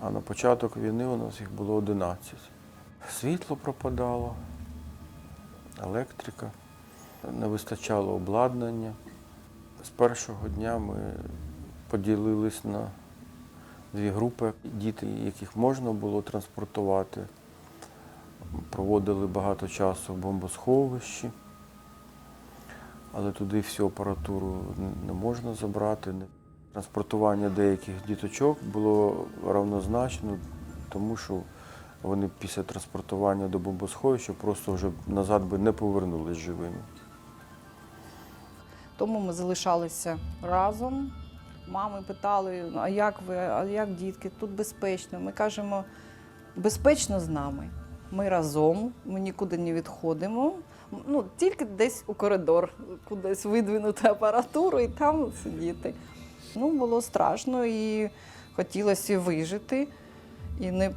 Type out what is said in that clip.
А на початок війни у нас їх було 11. Світло пропадало, електрика, не вистачало обладнання. З першого дня ми поділились на дві групи. Діти, яких можна було транспортувати, проводили багато часу в бомбосховищі, але туди всю апаратуру не- можна забрати. Транспортування деяких діточок було равнозначно, тому що вони після транспортування до бомбосховища просто вже назад би не повернулись живими. Тому ми залишалися разом. Мами питали, а як ви, а як дітки? Тут безпечно. Ми кажемо, безпечно з нами. Ми разом, ми нікуди не відходимо. Ну, тільки десь у коридор, кудись видвинути апаратуру і там сидіти. Ну, було страшно і хотілося вижити і не